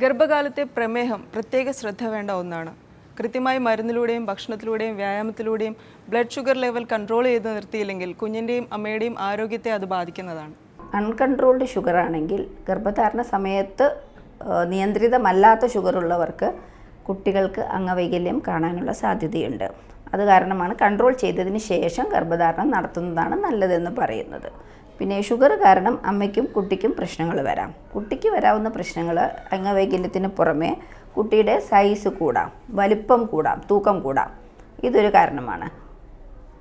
ഗർഭകാലത്തെ പ്രമേഹം പ്രത്യേക ശ്രദ്ധ വേണ്ട ഒന്നാണ്. കൃത്യമായി മരുന്നിലൂടെയും ഭക്ഷണത്തിലൂടെയും വ്യായാമത്തിലൂടെയും ബ്ലഡ് ഷുഗർ ലെവൽ കൺട്രോൾ ചെയ്ത് നിർത്തിയില്ലെങ്കിൽ കുഞ്ഞിന്റെയും അമ്മയുടെയും ആരോഗ്യത്തെ അത് ബാധിക്കുന്നതാണ്. അൺകൺട്രോൾഡ് ഷുഗർ ആണെങ്കിൽ ഗർഭധാരണ സമയത്ത് നിയന്ത്രിതമല്ലാത്ത ഷുഗർ ഉള്ളവർക്ക് കുട്ടികൾക്ക് അംഗവൈകല്യം കാണാനുള്ള സാധ്യതയുണ്ട്. അത് കാരണമാണ് കൺട്രോൾ ചെയ്തതിന് ശേഷം ഗർഭധാരണം നടത്തുന്നതാണ് നല്ലതെന്ന് പറയുന്നത്. പിന്നെ ഷുഗർ കാരണം അമ്മയ്ക്കും കുട്ടിക്കും പ്രശ്നങ്ങൾ വരാം. കുട്ടിക്ക് വരാവുന്ന പ്രശ്നങ്ങൾ അംഗവൈകല്യത്തിന് പുറമേ കുട്ടിയുടെ സൈസ് കൂടാം വലിപ്പം കൂടാം തൂക്കം കൂടാം. ഇതൊരു കാരണമാണ്.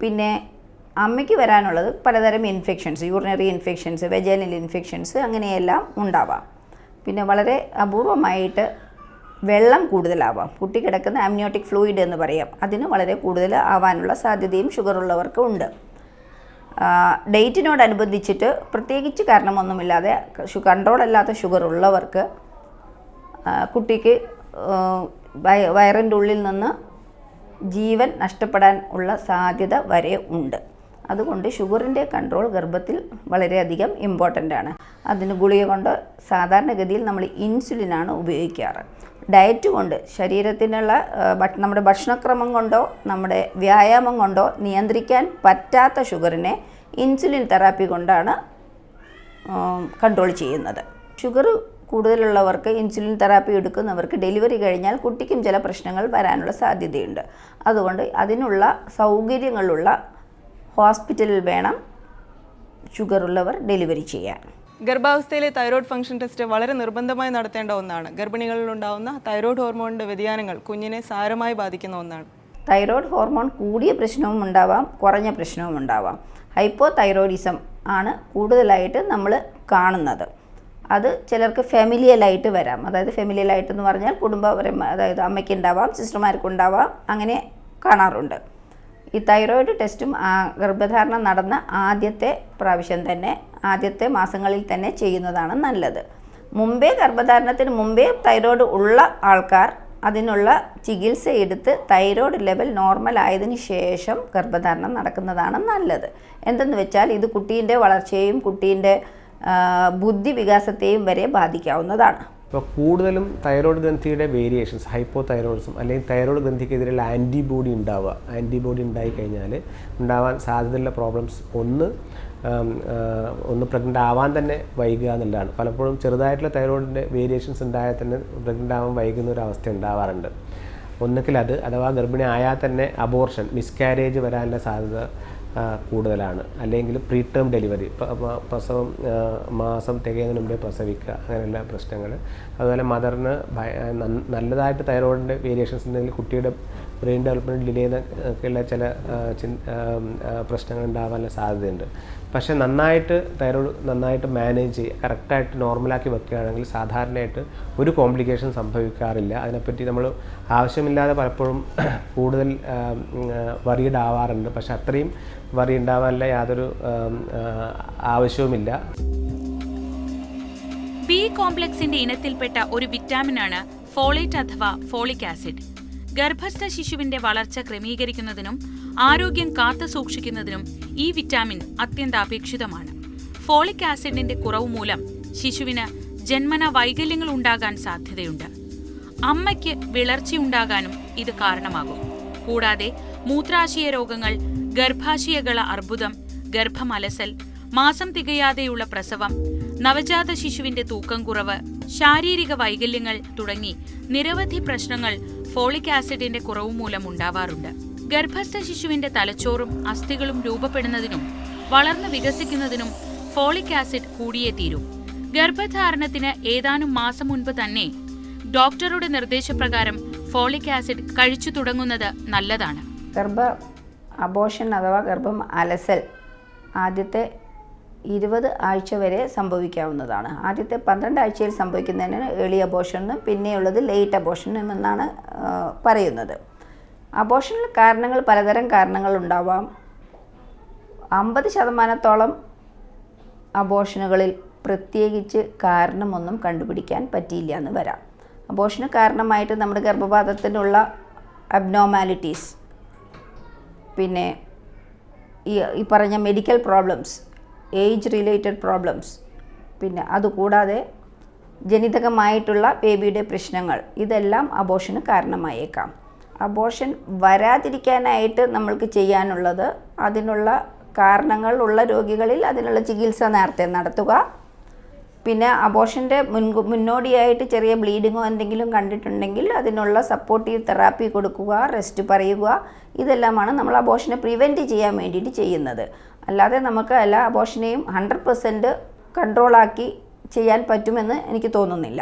പിന്നെ അമ്മയ്ക്ക് വരാനുള്ളത് പലതരം infections urinary infections vaginal infections അങ്ങനെയെല്ലാം ഉണ്ടാവാം. പിന്നെ വളരെ അപൂർവമായിട്ട് വെള്ളം കൂടുതലാവാം. കുട്ടി കിടക്കുന്ന ആംനിയോട്ടിക് ഫ്ലൂയിഡ് എന്ന് പറയാം. അതിന് വളരെ കൂടുതൽ ആവാനുള്ള സാധ്യതയും ഷുഗർ ഉള്ളവർക്ക് ഉണ്ട്. ഡേറ്റിനോടനുബന്ധിച്ചിട്ട് പ്രത്യേകിച്ച് കാരണമൊന്നുമില്ലാതെ കൺട്രോൾ അല്ലാത്ത ഷുഗർ ഉള്ളവർക്ക് കുട്ടിക്ക് വയറിന്റെ ഉള്ളിൽ നിന്ന് ജീവൻ നഷ്ടപ്പെടാൻ ഉള്ള സാധ്യത വരെ ഉണ്ട്. അതുകൊണ്ട് ഷുഗറിന്റെ കൺട്രോൾ ഗർഭത്തിൽ വളരെയധികം ഇമ്പോർട്ടന്റ് ആണ് അതിന് ഗുളിക കൊണ്ട് സാധാരണഗതിയിൽ നമ്മൾ ഇൻസുലിനാണ് ഉപയോഗിക്കാറ്. ഡയറ്റ് കൊണ്ട് ശരീരത്തിനുള്ള നമ്മുടെ ഭക്ഷണക്രമം കൊണ്ടോ നമ്മുടെ വ്യായാമം കൊണ്ടോ നിയന്ത്രിക്കാൻ പറ്റാത്ത ഷുഗറിനെ ഇൻസുലിൻ തെറാപ്പി കൊണ്ടാണ് കൺട്രോൾ ചെയ്യുന്നത്. ഷുഗർ കൂടുതലുള്ളവർക്ക് ഇൻസുലിൻ തെറാപ്പി എടുക്കുന്നവർക്ക് ഡെലിവറി കഴിഞ്ഞാൽ കുട്ടിക്കും ചില പ്രശ്നങ്ങൾ വരാനുള്ള സാധ്യതയുണ്ട്. അതുകൊണ്ട് അതിനുള്ള സൗകര്യങ്ങളുള്ള ഹോസ്പിറ്റലിൽ വേണം ഷുഗറുള്ളവർ ഡെലിവറി ചെയ്യാൻ. ഗർഭാവസ്ഥയിലെ തൈറോയ്ഡ് ഫംഗ്ഷൻ ടെസ്റ്റ് വളരെ നിർബന്ധമായി നടത്തേണ്ട ഒന്നാണ്. ഗർഭിണികളിൽ ഉണ്ടാകുന്ന തൈറോയ്ഡ് ഹോർമോണിന്റെ വ്യതിയാനങ്ങൾ കുഞ്ഞിനെ സാരമായി ബാധിക്കുന്ന ഒന്നാണ്. തൈറോയ്ഡ് ഹോർമോൺ കൂടിയ പ്രശ്നവും ഉണ്ടാവാം കുറഞ്ഞ പ്രശ്നവും ഉണ്ടാവാം. ഹൈപ്പോ തൈറോയിഡിസം ആണ് കൂടുതലായിട്ട് നമ്മൾ കാണുന്നത്. അത് ചിലർക്ക് ഫെമിലിയലായിട്ട് വരാം. അതായത് ഫെമിലിയലായിട്ട് എന്ന് പറഞ്ഞാൽ കുടുംബപരമായ അതായത് അമ്മയ്ക്ക് ഉണ്ടാവാം സിസ്റ്റർമാർക്ക് ഉണ്ടാവാം അങ്ങനെ കാണാറുണ്ട്. ഈ തൈറോയിഡ് ടെസ്റ്റും ഗർഭധാരണം നടന്ന ആദ്യത്തെ പ്രാവശ്യം തന്നെ ആദ്യത്തെ മാസങ്ങളിൽ തന്നെ ചെയ്യുന്നതാണ് നല്ലത്. മുമ്പേ ഗർഭധാരണത്തിന് മുമ്പേ തൈറോയ്ഡ് ഉള്ള ആൾക്കാർ അതിനുള്ള ചികിത്സ എടുത്ത് തൈറോയ്ഡ് ലെവൽ നോർമൽ ആയതിന് ശേഷം ഗർഭധാരണം നടക്കുന്നതാണ് നല്ലത്. എന്തെന്ന് വെച്ചാൽ ഇത് കുട്ടീന്റെ വളർച്ചയെയും കുട്ടീന്റെ ബുദ്ധി വികാസത്തെയും വരെ ബാധിക്കാവുന്നതാണ്. ഇപ്പോൾ കൂടുതലും തൈറോയ്ഡ് ഗ്രന്ഥിയുടെ വേരിയേഷൻസ് ഹൈപ്പോ തൈറോയിഡ്സും അല്ലെങ്കിൽ തൈറോയ്ഡ് ഗ്രന്ഥിക്കെതിരെയുള്ള ആന്റിബോഡി ഉണ്ടാവുക. ആന്റിബോഡി ഉണ്ടായി കഴിഞ്ഞാൽ ഉണ്ടാവാൻ സാധ്യതയുള്ള പ്രോബ്ലംസ് ഒന്ന് ഒന്ന് പ്രഗ്നന്റ് ആവാൻ തന്നെ വൈകുക എന്നുള്ളതാണ്. പലപ്പോഴും ചെറുതായിട്ടുള്ള തൈറോയിഡിന്റെ വേരിയേഷൻസ് ഉണ്ടായാൽ തന്നെ പ്രഗ്നന്റ് ആവാൻ വൈകുന്ന ഒരു അവസ്ഥ ഉണ്ടാവാറുണ്ട്. ഒന്നുകിൽ അത് അഥവാ ഗർഭിണി ആയാൽ തന്നെ അബോർഷൻ മിസ്കാരേജ് വരാനുള്ള സാധ്യത കൂടുതലാണ്. അല്ലെങ്കിൽ പ്രീ ടേം ഡെലിവറി പ്രസവം മാസം തികയുന്നതിന് മുമ്പേ പ്രസവിക്കുക അങ്ങനെയുള്ള പ്രശ്നങ്ങൾ അതുപോലെ മദറിന് നല്ലതായിട്ട് തൈറോയിഡിന്റെ വേരിയേഷൻസ് ഉണ്ടെങ്കിൽ കുട്ടിയുടെ ബ്രെയിൻ ഡെവലപ്മെന്റ് ഡിലേ ഒക്കെയുള്ള ചില പ്രശ്നങ്ങൾ ഉണ്ടാകാനുള്ള സാധ്യതയുണ്ട്. പക്ഷേ നന്നായിട്ട് തൈറോയ്ഡ് നന്നായിട്ട് മാനേജ് ചെയ്യുക കറക്റ്റായിട്ട് നോർമലാക്കി വെക്കുകയാണെങ്കിൽ സാധാരണയായിട്ട് ഒരു കോംപ്ലിക്കേഷൻ സംഭവിക്കാറില്ല. അതിനെപ്പറ്റി നമ്മൾ ആവശ്യമില്ലാതെ പലപ്പോഴും കൂടുതൽ വറീഡ് ആവാറുണ്ട്. പക്ഷെ അത്രയും വറി ഉണ്ടാവാനുള്ള യാതൊരു ആവശ്യവുമില്ല. ബി കോംപ്ലക്സിന്റെ ഇനത്തിൽപ്പെട്ട ഒരു വിറ്റാമിനാണ് ഫോളേറ്റ് അഥവാ ഫോളിക് ആസിഡ് ഗർഭസ്ഥ ശിശുവിന്റെ വളർച്ച ക്രമീകരിക്കുന്നതിനും ആരോഗ്യം കാത്തു സൂക്ഷിക്കുന്നതിനും ഈ വിറ്റാമിൻ അത്യന്താപേക്ഷിതമാണ്. ഫോളിക് ആസിഡിന്റെ കുറവ് മൂലം ശിശുവിന് ജന്മന വൈകല്യങ്ങൾ ഉണ്ടാകാൻ സാധ്യതയുണ്ട്. അമ്മയ്ക്ക് വിളർച്ചയുണ്ടാകാനും ഇത് കാരണമാകും. കൂടാതെ മൂത്രാശയ രോഗങ്ങൾ ഗർഭാശയകള അർബുദം ഗർഭമലസൽ മാസം തികയാതെയുള്ള പ്രസവം നവജാത ശിശുവിന്റെ തൂക്കം കുറവ് ശാരീരിക വൈകല്യങ്ങൾ തുടങ്ങി നിരവധി പ്രശ്നങ്ങൾ ഫോളിക് ആസിഡിന്റെ കുറവ് മൂലം ഉണ്ടാവാറുണ്ട്. ഗർഭസ്ഥ ശിശുവിന്റെ തലച്ചോറും അസ്ഥികളും രൂപപ്പെടുന്നതിനും വളർന്നു വികസിക്കുന്നതിനും ഫോളിക് ആസിഡ് കൂടിയേ തീരൂ. ഗർഭധാരണത്തിന് ഏതാനും മാസം മുൻപ് തന്നെ ഡോക്ടറുടെ നിർദ്ദേശപ്രകാരം ഫോളിക് ആസിഡ് കഴിച്ചു തുടങ്ങുന്നത് നല്ലതാണ്. ഗർഭ അബോഷൻ അഥവാ ഗർഭം അലസൽ ആദ്യത്തെ ഇരുപത് ആഴ്ച വരെ സംഭവിക്കാവുന്നതാണ്. ആദ്യത്തെ പന്ത്രണ്ട് ആഴ്ചയിൽ സംഭവിക്കുന്നതിന് ഏളി അബോഷനും പിന്നെയുള്ളത് ലേറ്റ് അബോഷനും എന്നാണ് പറയുന്നത്. അബോഷനിൽ കാരണങ്ങൾ പലതരം കാരണങ്ങൾ ഉണ്ടാവാം. അമ്പത് ശതമാനത്തോളം അബോഷനുകളിൽ പ്രത്യേകിച്ച് കാരണമൊന്നും കണ്ടുപിടിക്കാൻ പറ്റിയില്ല എന്ന് വരാം. അബോഷന് കാരണമായിട്ട് നമ്മുടെ ഗർഭപാത്രത്തിനുള്ള അബ്നോമാലിറ്റീസ് പിന്നെ ഈ ഈ പറഞ്ഞ medical problems age related problems പിന്നെ അതുകൂടാതെ ജനിതകമായിട്ടുള്ള ബേബിയുടെ പ്രശ്നങ്ങൾ. ഇതെല്ലാം അബോഷന് കാരണമായേക്കാം. അബോഷൻ വരാതിരിക്കാനായിട്ട് നമ്മൾക്ക് ചെയ്യാനുള്ളത് അതിനുള്ള കാരണങ്ങൾ ഉള്ള രോഗികളിൽ അതിനുള്ള ചികിത്സ നേരത്തെ നടത്തുക. പിന്നെ അബോഷന്റെ മുൻ മുന്നോടിയായിട്ട് ചെറിയ ബ്ലീഡിങ്ങോ എന്തെങ്കിലും കണ്ടിട്ടുണ്ടെങ്കിൽ അതിനുള്ള സപ്പോർട്ടീവ് തെറാപ്പി കൊടുക്കുക റെസ്റ്റ് പറയുക. ഇതെല്ലാമാണ് നമ്മൾ അബോഷനെ പ്രിവെന്റ് ചെയ്യാൻ വേണ്ടിയിട്ട് ചെയ്യുന്നത്. അല്ലാതെ നമുക്ക് എല്ലാ അബോഷനെയും ഹൺഡ്രഡ് പെർസെന്റ് കൺട്രോളാക്കി ചെയ്യാൻ പറ്റുമെന്ന് എനിക്ക് തോന്നുന്നില്ല.